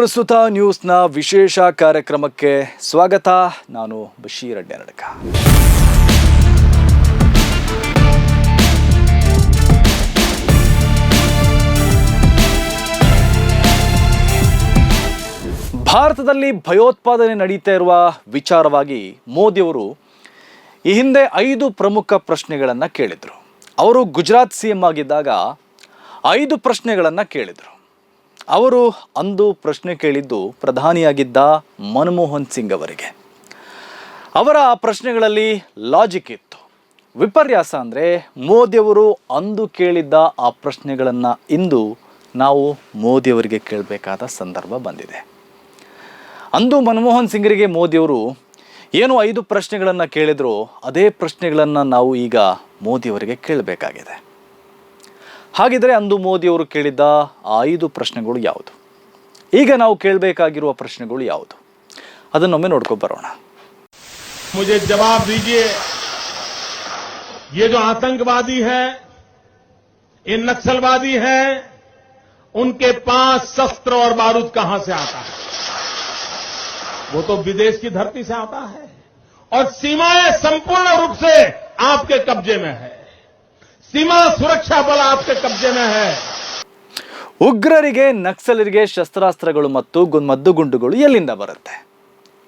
ಪ್ರಸ್ತುತ ನ್ಯೂಸ್ನ ವಿಶೇಷ ಕಾರ್ಯಕ್ರಮಕ್ಕೆ ಸ್ವಾಗತ. ನಾನು ಬಶೀರ್ ಅಡ್ಡನಡಕ. ಭಾರತದಲ್ಲಿ ಭಯೋತ್ಪಾದನೆ ನಡೀತಾ ಇರುವ ವಿಚಾರವಾಗಿ ಮೋದಿಯವರು ಈ ಹಿಂದೆ ಐದು ಪ್ರಮುಖ ಪ್ರಶ್ನೆಗಳನ್ನು ಕೇಳಿದರು. ಅವರು ಗುಜರಾತ್ ಸಿ ಎಂ ಆಗಿದ್ದಾಗ ಐದು ಪ್ರಶ್ನೆಗಳನ್ನು ಕೇಳಿದರು. ಅವರು ಅಂದು ಪ್ರಶ್ನೆ ಕೇಳಿದ್ದು ಪ್ರಧಾನಿಯಾಗಿದ್ದ ಮನಮೋಹನ್ ಸಿಂಗ್ ಅವರಿಗೆ. ಅವರ ಆ ಪ್ರಶ್ನೆಗಳಲ್ಲಿ ಲಾಜಿಕ್ ಇತ್ತು. ವಿಪರ್ಯಾಸ ಅಂದರೆ ಮೋದಿಯವರು ಅಂದು ಕೇಳಿದ್ದ ಆ ಪ್ರಶ್ನೆಗಳನ್ನು ಇಂದು ನಾವು ಮೋದಿಯವರಿಗೆ ಕೇಳಬೇಕಾದ ಸಂದರ್ಭ ಬಂದಿದೆ. ಅಂದು ಮನಮೋಹನ್ ಸಿಂಗ್ರಿಗೆ ಮೋದಿಯವರು ಏನು ಐದು ಪ್ರಶ್ನೆಗಳನ್ನು ಕೇಳಿದ್ರು ಅದೇ ಪ್ರಶ್ನೆಗಳನ್ನು ನಾವು ಈಗ ಮೋದಿಯವರಿಗೆ ಕೇಳಬೇಕಾಗಿದೆ. ಹಾಗಿದ್ರೆ ಅಂದು ಮೋದಿಯವರು ಕೇಳಿದ್ದ ಆ ಐದು ಪ್ರಶ್ನೆಗಳು ಯಾವುದು ಈಗ ನಾವು ಕೇಳಬೇಕಾಗಿರುವ ಪ್ರಶ್ನೆಗಳು ಯಾವುದು ಅದನ್ನೊಮ್ಮೆ ನೋಡ್ಕೊಂಡು ಬರೋಣ मुझे जवाब दीजिए ये जो आतंकवादी है ये नक्सलवादी है उनके पास शस्त्र और बारूद कहां से आता है वो तो विदेश की धरती से आता है और सीमाएं संपूर्ण रूप से आपके कब्जे में है ಸೀಮಾ ಸುರಕ್ಷಾ ಬಲ ಆಪ್ಕೆ ಕಬ್ಜೆನ ಉಗ್ರರಿಗೆ, ನಕ್ಸಲರಿಗೆ ಶಸ್ತ್ರಾಸ್ತ್ರಗಳು ಮತ್ತು ಮದ್ದು ಗುಂಡುಗಳು ಎಲ್ಲಿಂದ ಬರುತ್ತೆ?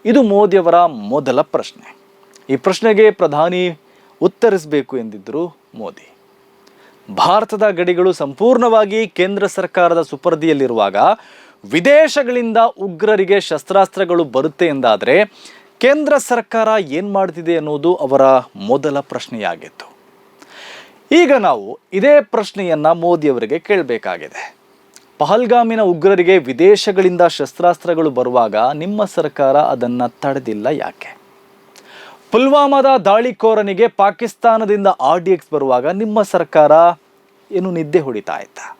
ಇದು ಮೋದಿಯವರ ಮೊದಲ ಪ್ರಶ್ನೆ. ಈ ಪ್ರಶ್ನೆಗೆ ಪ್ರಧಾನಿ ಉತ್ತರಿಸಬೇಕು ಎಂದಿದ್ದರು ಮೋದಿ. ಭಾರತದ ಗಡಿಗಳು ಸಂಪೂರ್ಣವಾಗಿ ಕೇಂದ್ರ ಸರ್ಕಾರದ ಸುಪರ್ದಿಯಲ್ಲಿರುವಾಗ ವಿದೇಶಗಳಿಂದ ಉಗ್ರರಿಗೆ ಶಸ್ತ್ರಾಸ್ತ್ರಗಳು ಬರುತ್ತೆ ಎಂದಾದರೆ ಕೇಂದ್ರ ಸರ್ಕಾರ ಏನು ಮಾಡ್ತಿದೆ ಅನ್ನೋದು ಅವರ ಮೊದಲ ಪ್ರಶ್ನೆಯಾಗಿತ್ತು. ಈಗ ನಾವು ಇದೇ ಪ್ರಶ್ನೆಯನ್ನ ಮೋದಿಯವರಿಗೆ ಕೇಳಬೇಕಾಗಿದೆ. ಪಹಲ್ಗಾಮಿನ ಉಗ್ರರಿಗೆ ವಿದೇಶಗಳಿಂದ ಶಸ್ತ್ರಾಸ್ತ್ರಗಳು ಬರುವಾಗ ನಿಮ್ಮ ಸರ್ಕಾರ ಅದನ್ನು ತಡೆದಿಲ್ಲ ಯಾಕೆ? ಪುಲ್ವಾಮಾದ ದಾಳಿಕೋರನಿಗೆ ಪಾಕಿಸ್ತಾನದಿಂದ ಆರ್ ಬರುವಾಗ ನಿಮ್ಮ ಸರ್ಕಾರ ಏನು ನಿದ್ದೆ ಹೊಡಿತಾ ಇತ್ತಾ?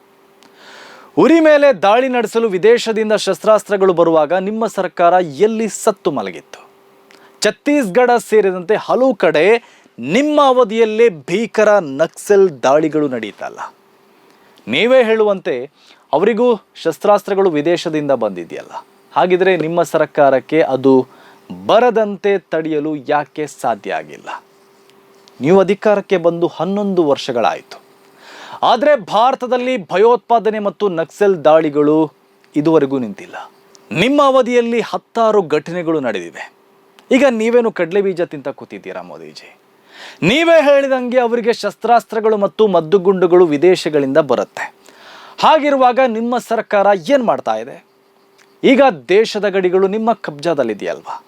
ಉರಿ ಮೇಲೆ ದಾಳಿ ನಡೆಸಲು ವಿದೇಶದಿಂದ ಶಸ್ತ್ರಾಸ್ತ್ರಗಳು ಬರುವಾಗ ನಿಮ್ಮ ಸರ್ಕಾರ ಎಲ್ಲಿ ಸತ್ತು ಮಲಗಿತ್ತು? ಛತ್ತೀಸ್ಗಢ ಸೇರಿದಂತೆ ಹಲವು ಕಡೆ ನಿಮ್ಮ ಅವಧಿಯಲ್ಲೇ ಭೀಕರ ನಕ್ಸಲ್ ದಾಳಿಗಳು ನಡೀತಲ್ಲ ನೀವೇ ಹೇಳುವಂತೆ ಅವರಿಗೂ ಶಸ್ತ್ರಾಸ್ತ್ರಗಳು ವಿದೇಶದಿಂದ ಬಂದಿದೆಯಲ್ಲ. ಹಾಗಿದ್ರೆ ನಿಮ್ಮ ಸರ್ಕಾರಕ್ಕೆ ಅದು ಬರದಂತೆ ತಡೆಯಲು ಯಾಕೆ ಸಾಧ್ಯ ಆಗಿಲ್ಲ? ನೀವು ಅಧಿಕಾರಕ್ಕೆ ಬಂದು ಹನ್ನೊಂದು ವರ್ಷಗಳಾಯಿತು. ಆದರೆ ಭಾರತದಲ್ಲಿ ಭಯೋತ್ಪಾದನೆ ಮತ್ತು ನಕ್ಸಲ್ ದಾಳಿಗಳು ಇದುವರೆಗೂ ನಿಂತಿಲ್ಲ. ನಿಮ್ಮ ಅವಧಿಯಲ್ಲಿ ಹತ್ತಾರು ಘಟನೆಗಳು ನಡೆದಿವೆ. ಈಗ ನೀವೇನು ಕಡಲೆ ಬೀಜ ತಿಂತ ಕೂತಿದ್ದೀರಾ ಮೋದಿಜಿ? ನೀವೇ ಹೇಳಿದಂಗೆ ಅವರಿಗೆ ಶಸ್ತ್ರಾಸ್ತ್ರಗಳು ಮತ್ತು ಮದ್ದುಗುಂಡುಗಳು ವಿದೇಶಗಳಿಂದ ಬರುತ್ತೆ. ಹಾಗಿರುವಾಗ ನಿಮ್ಮ ಸರ್ಕಾರ ಏನು ಮಾಡ್ತಾ ಇದೆ? ಈಗ ದೇಶದ ಗಡಿಗಳು ನಿಮ್ಮ ಕಬ್ಜಾದಲ್ಲಿದೆಯಲ್ವಾ?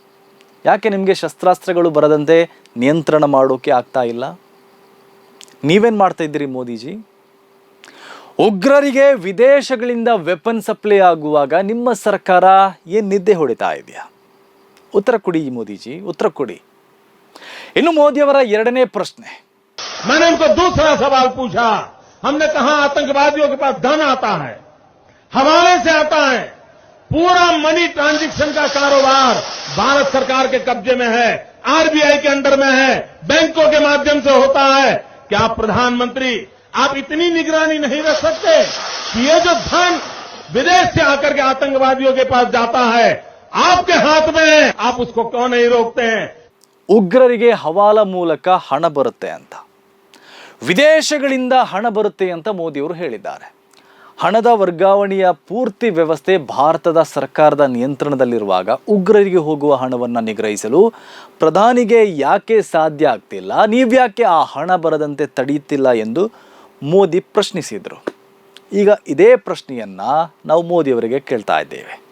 ಯಾಕೆ ನಿಮಗೆ ಶಸ್ತ್ರಾಸ್ತ್ರಗಳು ಬರದಂತೆ ನಿಯಂತ್ರಣ ಮಾಡೋಕೆ ಆಗ್ತಾ ಇಲ್ಲ? ನೀವೇನು ಮಾಡ್ತಾ ಇದ್ದೀರಿ ಮೋದಿಜಿ? ಉಗ್ರರಿಗೆ ವಿದೇಶಗಳಿಂದ ವೆಪನ್ ಸಪ್ಲೈ ಆಗುವಾಗ ನಿಮ್ಮ ಸರ್ಕಾರ ಏನು ನಿದ್ದೆ ಹೊಡಿತಾ ಇದೆಯಾ? ಉತ್ತರ ಕೊಡಿ ಮೋದಿಜಿ, ಉತ್ತರ ಕೊಡಿ. ಇನ್ನು ಮೋದಿಯವರ ಎರಡನೇ ಪ್ರಶ್ನೆ मैंने उनको दूसरा सवाल पूछा हमने कहा आतंकवादियों के पास धन आता है हवाले से आता है पूरा मनी ट्रांजैक्शन का कारोबार भारत सरकार के कब्जे में है आरबीआई के अंडर में है बैंकों के माध्यम से होता है क्या आप प्रधानमंत्री आप इतनी निगरानी नहीं रख सकते कि ये जो धन विदेश से आकर के आतंकवादियों के पास जाता है आपके हाथ में है आप उसको क्यों नहीं रोकते हैं ಉಗ್ರರಿಗೆ ಹವಾಲ ಮೂಲಕ ಹಣ ಬರುತ್ತೆ ಅಂತ. ವಿದೇಶಗಳಿಂದ ಹಣ ಬರುತ್ತೆ ಅಂತ ಮೋದಿಯವರು ಹೇಳಿದ್ದಾರೆ. ಹಣದ ವರ್ಗಾವಣೆಯ ಪೂರ್ತಿ ವ್ಯವಸ್ಥೆ ಭಾರತದ ಸರ್ಕಾರದ ನಿಯಂತ್ರಣದಲ್ಲಿರುವಾಗ ಉಗ್ರರಿಗೆ ಹೋಗುವ ಹಣವನ್ನು ನಿಗ್ರಹಿಸಲು ಪ್ರಧಾನಿಗೆ ಯಾಕೆ ಸಾಧ್ಯ ಆಗ್ತಿಲ್ಲ, ನೀವ್ಯಾಕೆ ಆ ಹಣ ಬರದಂತೆ ತಡೆಯುತ್ತಿಲ್ಲ ಎಂದು ಮೋದಿ ಪ್ರಶ್ನಿಸಿದರು. ಈಗ ಇದೇ ಪ್ರಶ್ನೆಯನ್ನು ನಾವು ಮೋದಿಯವರಿಗೆ ಕೇಳ್ತಾ ಇದ್ದೇವೆ.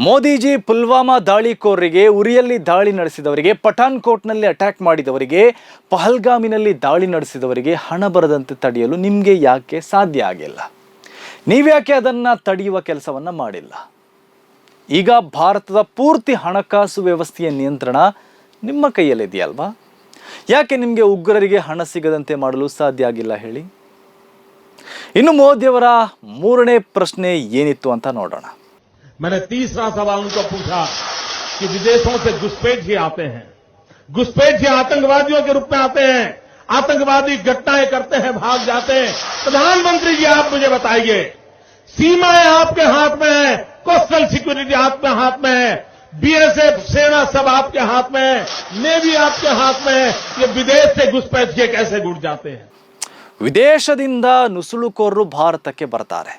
ಮೋದಿಜಿ ಪುಲ್ವಾಮಾ ದಾಳಿಕೋರರಿಗೆ ಉರಿಯಲ್ಲಿ ದಾಳಿ ನಡೆಸಿದವರಿಗೆ ಪಠಾನ್ಕೋಟ್ನಲ್ಲಿ ಅಟ್ಯಾಕ್ ಮಾಡಿದವರಿಗೆ, ಪಹಲ್ಗಾಮಿನಲ್ಲಿ ದಾಳಿ ನಡೆಸಿದವರಿಗೆ ಹಣ ಬರದಂತೆ ತಡೆಯಲು ನಿಮಗೆ ಯಾಕೆ ಸಾಧ್ಯ ಆಗಿಲ್ಲ? ನೀವ್ಯಾಕೆ ಅದನ್ನು ತಡೆಯುವ ಕೆಲಸವನ್ನು ಮಾಡಿಲ್ಲ? ಈಗ ಭಾರತದ ಪೂರ್ತಿ ಹಣಕಾಸು ವ್ಯವಸ್ಥೆಯ ನಿಯಂತ್ರಣ ನಿಮ್ಮ ಕೈಯಲ್ಲಿದೆಯಲ್ವಾ? ಯಾಕೆ ನಿಮಗೆ ಉಗ್ರರಿಗೆ ಹಣ ಸಿಗದಂತೆ ಮಾಡಲು ಸಾಧ್ಯ ಆಗಿಲ್ಲ ಹೇಳಿ? ಇನ್ನು ಮೋದಿಯವರ ಮೂರನೇ ಪ್ರಶ್ನೆ ಏನಿತ್ತು ಅಂತ ನೋಡೋಣ. मैंने तीसरा सवाल उनको पूछा कि विदेशों से घुसपैठ ही आते हैं घुसपैठ ही आतंकवादियों के रूप में आते हैं आतंकवादी घटनाएं करते हैं भाग जाते हैं प्रधानमंत्री जी आप मुझे बताइए सीमाएं आपके हाथ में है कोस्टल सिक्योरिटी आपके हाथ में है बीएसएफ सेना सब आपके हाथ में है नेवी आपके हाथ में है ये विदेश से घुसपैठ के कैसे घुट जाते हैं ವಿದೇಶದಿಂದ ನುಸುಳುಕೋರರು ಭಾರತಕ್ಕೆ ಬರ್ತಾರೆ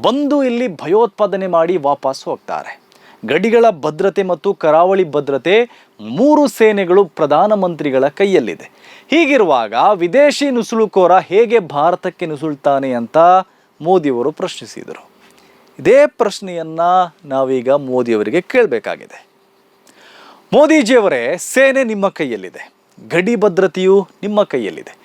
ಬಂದು ಇಲ್ಲಿ ಭಯೋತ್ಪಾದನೆ ಮಾಡಿ ವಾಪಸ್ ಹೋಗ್ತಾರೆ. ಗಡಿಗಳ ಭದ್ರತೆ ಮತ್ತು ಕರಾವಳಿ ಭದ್ರತೆ ಮೂರು ಸೇನೆಗಳು ಪ್ರಧಾನಮಂತ್ರಿಗಳ ಕೈಯಲ್ಲಿದೆ. ಹೀಗಿರುವಾಗ ವಿದೇಶಿ ನುಸುಳುಕೋರ ಹೇಗೆ ಭಾರತಕ್ಕೆ ನುಸುಳ್ತಾನೆ ಅಂತ ಮೋದಿಯವರು ಪ್ರಶ್ನಿಸಿದರು. ಇದೇ ಪ್ರಶ್ನೆಯನ್ನ ನಾವೀಗ ಮೋದಿಯವರಿಗೆ ಕೇಳಬೇಕಾಗಿದೆ. ಮೋದಿಜಿಯವರೇ, ಸೇನೆ ನಿಮ್ಮ ಕೈಯಲ್ಲಿದೆ. ಗಡಿ ಭದ್ರತೆಯು ನಿಮ್ಮ ಕೈಯಲ್ಲಿದೆ.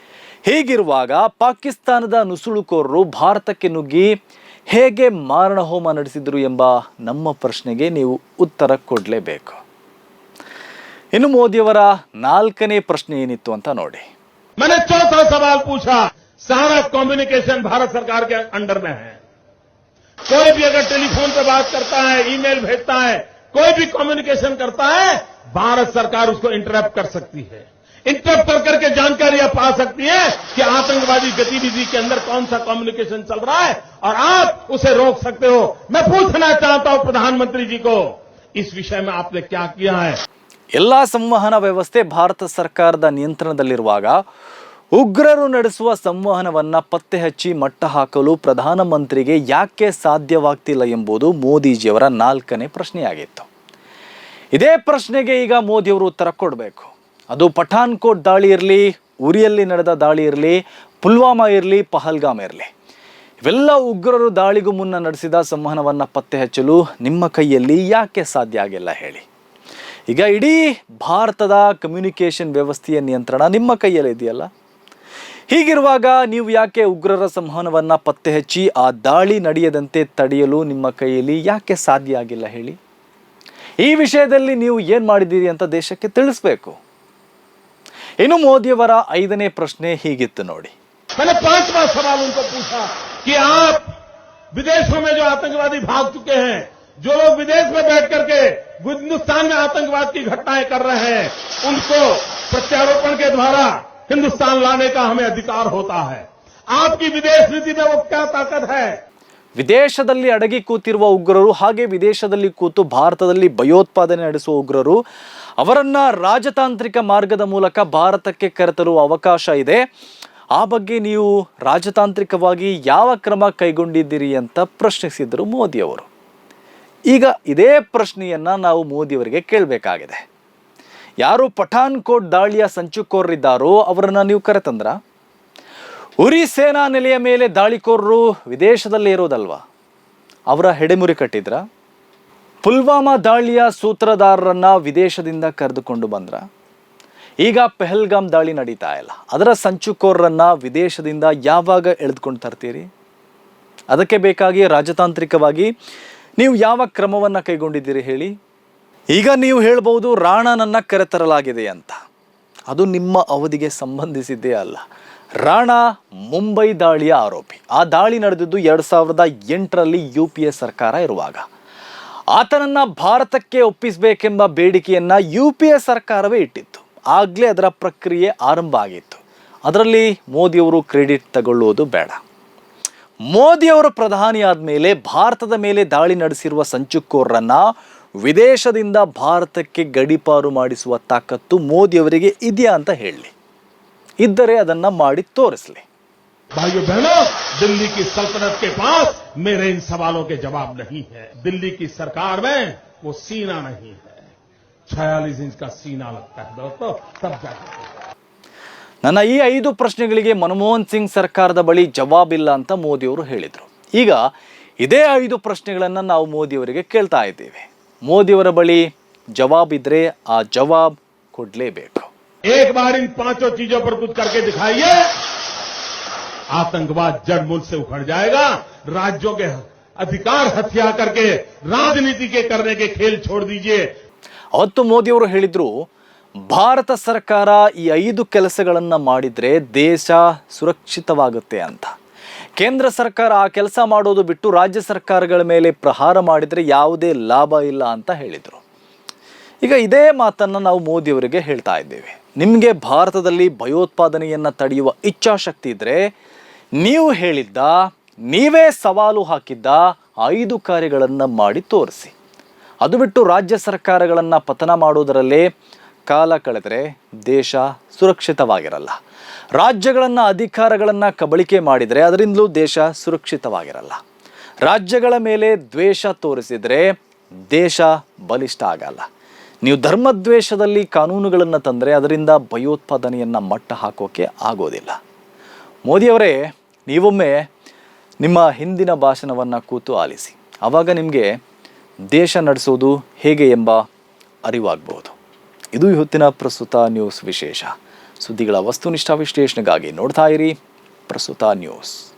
ಹೀಗಿರುವಾಗ ಪಾಕಿಸ್ತಾನದ ನುಸುಳುಕೋರರು ಭಾರತಕ್ಕೆ ನುಗ್ಗಿ ಹೇಗೆ ಮಾರಣ ಹೋಮ ನಡೆಸಿದರು ಎಂಬ ನಮ್ಮ ಪ್ರಶ್ನೆಗೆ ನೀವು ಉತ್ತರ ಕೊಡಲೇಬೇಕು ಇನ್ನು ಮೋದಿಯವರ ನಾಲ್ಕನೇ ಪ್ರಶ್ನೆ ಏನಿತ್ತು ಅಂತ ನೋಡಿ मैंने चौथा सवाल पूछा सारा कम्युनिकेशन भारत सरकार के अंडर में है कोई भी अगर टेलीफोन पे बात करता है ईमेल भेजता है कोई भी कम्युनिकेशन करता है भारत सरकार उसको इंटरप्ट कर सकती है इंटरप्ट कर करके जानकारियां पा सकती है कि आतंकवादी गतिविधि के अंदर कौन सा कम्युनिकेशन चल रहा है और आप उसे रोक सकते हो मैं पूछना चाहता हूं प्रधानमंत्री जी को इस विषय में आपने क्या किया है ಎಲ್ಲ ಸಂವಹನ ವ್ಯವಸ್ಥೆ ಭಾರತ ಸರ್ಕಾರದ ನಿಯಂತ್ರಣದಲ್ಲಿರುವಾಗ ಉಗ್ರರು ನಡೆಸುವ ಸಂವಹನವನ್ನ ಪತ್ತೆ ಹಚ್ಚಿ ಮಟ್ಟ ಹಾಕಲು ಪ್ರಧಾನಮಂತ್ರಿಗೆ ಯಾಕೆ ಸಾಧ್ಯವಾಗ್ತಿಲ್ಲ ಎಂಬುದು ಮೋದಿಜಿಯವರ ನಾಲ್ಕನೇ ಪ್ರಶ್ನೆಯಾಗಿತ್ತು ಇದೇ ಪ್ರಶ್ನೆಗೆ ಈಗ ಮೋದಿಯವರು ಉತ್ತರ ಕೊಡಬೇಕು ಅದು ಪಠಾನ್ಕೋಟ್ ದಾಳಿ ಇರಲಿ, ಉರಿಯಲ್ಲಿ ನಡೆದ ದಾಳಿ ಇರಲಿ, ಪುಲ್ವಾಮಾ ಇರಲಿ, ಪಹಲ್ಗಾಮ್ ಇರಲಿ. ಇವೆಲ್ಲ ಉಗ್ರರು ದಾಳಿಗೂ ಮುನ್ನ ನಡೆಸಿದ ಸಂವಹನವನ್ನು ಪತ್ತೆ ಹಚ್ಚಲು ನಿಮ್ಮ ಕೈಯಲ್ಲಿ ಯಾಕೆ ಸಾಧ್ಯ ಆಗಿಲ್ಲ ಹೇಳಿ. ಈಗ ಇಡೀ ಭಾರತದ ಕಮ್ಯುನಿಕೇಷನ್ ವ್ಯವಸ್ಥೆಯ ನಿಯಂತ್ರಣ ನಿಮ್ಮ ಕೈಯಲ್ಲಿ ಇದೆಯಲ್ಲ? ಹೀಗಿರುವಾಗ ನೀವು ಯಾಕೆ ಉಗ್ರರ ಸಂವಹನವನ್ನು ಪತ್ತೆ ಹಚ್ಚಿ ಆ ದಾಳಿ ನಡೆಯದಂತೆ ತಡೆಯಲು ನಿಮ್ಮ ಕೈಯಲ್ಲಿ ಯಾಕೆ ಸಾಧ್ಯ ಆಗಿಲ್ಲ ಹೇಳಿ? ಈ ವಿಷಯದಲ್ಲಿ ನೀವು ಏನು ಮಾಡಿದ್ದೀರಿ ಅಂತ ದೇಶಕ್ಕೆ ತಿಳಿಸ್ಬೇಕು. ಇನ್ನು ಮೋದಿಯವರ ಐದನೇ ಪ್ರಶ್ನೆ ಹೀಗಿತ್ತು ನೋಡಿ मैंने पांचवा सवाल उनको पूछा कि आप विदेशों में जो आतंकवादी भाग चुके हैं जो लोग विदेश में बैठ करके हिंदुस्तान में आतंकवाद की घटनाएं कर रहे हैं उनको प्रत्यारोपण के द्वारा हिंदुस्तान लाने का हमें अधिकार होता है आपकी विदेश नीति में वो क्या ताकत है ವಿದೇಶದಲ್ಲಿ ಅಡಗಿ ಕೂತಿರುವ ಉಗ್ರರು ಹಾಗೆ ವಿದೇಶದಲ್ಲಿ ಕೂತು ಭಾರತದಲ್ಲಿ ಭಯೋತ್ಪಾದನೆ ನಡೆಸುವ ಉಗ್ರರು ಅವರನ್ನ ರಾಜತಾಂತ್ರಿಕ ಮಾರ್ಗದ ಮೂಲಕ ಭಾರತಕ್ಕೆ ಕರೆತರುವ ಅವಕಾಶ ಇದೆ. ಆ ಬಗ್ಗೆ ನೀವು ರಾಜತಾಂತ್ರಿಕವಾಗಿ ಯಾವ ಕ್ರಮ ಕೈಗೊಂಡಿದ್ದೀರಿ ಅಂತ ಪ್ರಶ್ನಿಸಿದರು ಮೋದಿಯವರು ಈಗ ಇದೇ ಪ್ರಶ್ನೆಯನ್ನ ನಾವು ಮೋದಿಯವರಿಗೆ ಕೇಳಬೇಕಾಗಿದೆ. ಯಾರು ಪಠಾನ್ಕೋಟ್ ದಾಳಿಯ ಸಂಚುಕೋರರಿದ್ದಾರೋ ಅವರನ್ನು ನೀವು ಕರೆತಂದ್ರ? ಉರಿ ಸೇನಾ ನೆಲೆಯ ಮೇಲೆ ದಾಳಿಕೋರರು ವಿದೇಶದಲ್ಲೇ ಇರೋದಲ್ವಾ? ಅವರ ಹೆಡೆಮುರಿ ಕಟ್ಟಿದ್ರ? ಪುಲ್ವಾಮಾ ದಾಳಿಯ ಸೂತ್ರಧಾರರನ್ನ ವಿದೇಶದಿಂದ ಕರೆದುಕೊಂಡು ಬಂದ್ರ. ಈಗ ಪೆಹಲ್ಗಾಮ್ ದಾಳಿ ನಡೀತಾ ಇಲ್ಲ. ಅದರ ಸಂಚುಕೋರರನ್ನ ವಿದೇಶದಿಂದ ಯಾವಾಗ ಎಳೆದುಕೊಂಡು ತರ್ತೀರಿ? ಅದಕ್ಕೆ ಬೇಕಾಗಿ ರಾಜತಾಂತ್ರಿಕವಾಗಿ ನೀವು ಯಾವ ಕ್ರಮವನ್ನು ಕೈಗೊಂಡಿದ್ದೀರಿ ಹೇಳಿ? ಈಗ ನೀವು ಹೇಳ್ಬೋದು ರಾಣನನ್ನ ಕರೆತರಲಾಗಿದೆ ಅಂತ. ಅದು ನಿಮ್ಮ ಅವಧಿಗೆ ಸಂಬಂಧಿಸಿದ್ದೇ ಅಲ್ಲ. ರಾಣಾ ಮುಂಬೈ ದಾಳಿಯ ಆರೋಪಿ. ಆ ದಾಳಿ ನಡೆದಿದ್ದು ಎರಡು ಸಾವಿರದ ಎಂಟರಲ್ಲಿ ಯು ಪಿ ಎ ಸರ್ಕಾರ ಇರುವಾಗ. ಆತನನ್ನ ಭಾರತಕ್ಕೆ ಒಪ್ಪಿಸಬೇಕೆಂಬ ಬೇಡಿಕೆಯನ್ನ ಯು ಪಿ ಎ ಸರ್ಕಾರವೇ ಇಟ್ಟಿತ್ತು. ಆಗಲೇ ಅದರ ಪ್ರಕ್ರಿಯೆ ಆರಂಭ ಆಗಿತ್ತು. ಅದರಲ್ಲಿ ಮೋದಿಯವರು ಕ್ರೆಡಿಟ್ ತಗೊಳ್ಳುವುದು ಬೇಡ. ಮೋದಿಯವರು ಪ್ರಧಾನಿ ಆದಮೇಲೆ ಭಾರತದ ಮೇಲೆ ದಾಳಿ ನಡೆಸಿರುವ ಸಂಚುಕೋರರನ್ನ ವಿದೇಶದಿಂದ ಭಾರತಕ್ಕೆ ಗಡಿಪಾರು ಮಾಡಿಸುವ ತಾಕತ್ತು ಮೋದಿಯವರಿಗೆ ಇದೆಯಾ ಅಂತ ಹೇಳಿ. ಇದ್ದರೆ ಅದನ್ನು ಮಾಡಿ ತೋರಿಸಲಿ. भाइयों बहनों दिल्ली की सल्तनत के पास मेरे इन सवालों के जवाब नहीं है दिल्ली की सरकार में वो सीना नहीं है छियालीस इंच का सीना लगता है दोस्तों तब जाके ನನ್ನ ಈ ಐದು ಪ್ರಶ್ನೆಗಳಿಗೆ ಮನಮೋಹನ್ ಸಿಂಗ್ ಸರ್ಕಾರದ ಬಳಿ ಜವಾಬಿಲ್ಲ ಅಂತ ಮೋದಿಯವರು ಹೇಳಿದರು ಈಗ ಇದೇ ಐದು ಪ್ರಶ್ನೆಗಳನ್ನು ನಾವು ಮೋದಿಯವರಿಗೆ ಕೇಳ್ತಾ ಇದ್ದೇವೆ ಮೋದಿಯವರ ಬಳಿ ಜವಾಬಿದ್ರೆ ಆ ಜವಾಬ್ ಕೊಡಲೇಬೇಕು एक बार इन पांचों चीजों पर कुछ करके दिखाइए आतंकवाद जड़ मूल से उखड़ जाएगा राज्यों के अधिकार हत्या करके राजनीति के करने के खेल छोड़ दीजिए ಅವತ್ತು ಮೋದಿಯವರು ಹೇಳಿದ್ರು ಭಾರತ ಸರ್ಕಾರ ಈ ಐದು ಕೆಲಸಗಳನ್ನ ಮಾಡಿದ್ರೆ ದೇಶ ಸುರಕ್ಷಿತವಾಗುತ್ತೆ ಅಂತ ಕೇಂದ್ರ ಸರ್ಕಾರ ಆ ಕೆಲಸ ಮಾಡೋದು ಬಿಟ್ಟು ರಾಜ್ಯ ಸರ್ಕಾರಗಳ ಮೇಲೆ ಪ್ರಹಾರ ಮಾಡಿದ್ರೆ ಯಾವುದೇ ಲಾಭ ಇಲ್ಲ ಅಂತ ಹೇಳಿದರು ಈಗ ಇದೇ ಮಾತನ್ನು ನಾವು ಮೋದಿಯವರಿಗೆ ಹೇಳ್ತಾ ಇದ್ದೇವೆ ನಿಮಗೆ ಭಾರತದಲ್ಲಿ ಭಯೋತ್ಪಾದನೆಯನ್ನು ತಡೆಯುವ ಇಚ್ಛಾಶಕ್ತಿ ಇದ್ದರೆ ನೀವು ಹೇಳಿದ್ದ, ನೀವೇ ಸವಾಲು ಹಾಕಿದ್ದ ಐದು ಕಾರ್ಯಗಳನ್ನು ಮಾಡಿ ತೋರಿಸಿ. ಅದು ಬಿಟ್ಟು ರಾಜ್ಯ ಸರ್ಕಾರಗಳನ್ನು ಪತನ ಮಾಡುವುದರಲ್ಲಿ ಕಾಲ ಕಳೆದರೆ ದೇಶ ಸುರಕ್ಷಿತವಾಗಿರಲ್ಲ. ರಾಜ್ಯಗಳನ್ನು ಅಧಿಕಾರಗಳನ್ನು ಕಬಳಿಕೆ ಮಾಡಿದರೆ ಅದರಿಂದಲೂ ದೇಶ ಸುರಕ್ಷಿತವಾಗಿರಲ್ಲ. ರಾಜ್ಯಗಳ ಮೇಲೆ ದ್ವೇಷ ತೋರಿಸಿದರೆ ದೇಶ ಬಲಿಷ್ಠ ಆಗಲ್ಲ. ನೀವು ಧರ್ಮದ್ವೇಷದಲ್ಲಿ ಕಾನೂನುಗಳನ್ನು ತಂದರೆ ಅದರಿಂದ ಭಯೋತ್ಪಾದನೆಯನ್ನು ಮಟ್ಟ ಹಾಕೋಕೆ ಆಗೋದಿಲ್ಲ. ಮೋದಿಯವರೇ ನೀವೊಮ್ಮೆ ನಿಮ್ಮ ಹಿಂದಿನ ಭಾಷಣವನ್ನು ಕೂತು ಆಲಿಸಿ. ಆವಾಗ ನಿಮಗೆ ದೇಶ ನಡೆಸೋದು ಹೇಗೆ ಎಂಬ ಅರಿವಾಗಬಹುದು. ಇದು ಇವತ್ತಿನ ಪ್ರಸ್ತುತ ನ್ಯೂಸ್ ವಿಶೇಷ. ಸುದ್ದಿಗಳ ವಸ್ತುನಿಷ್ಠ ವಿಶ್ಲೇಷಣೆಗಾಗಿ ನೋಡ್ತಾ ಇರಿ ಪ್ರಸ್ತುತ ನ್ಯೂಸ್.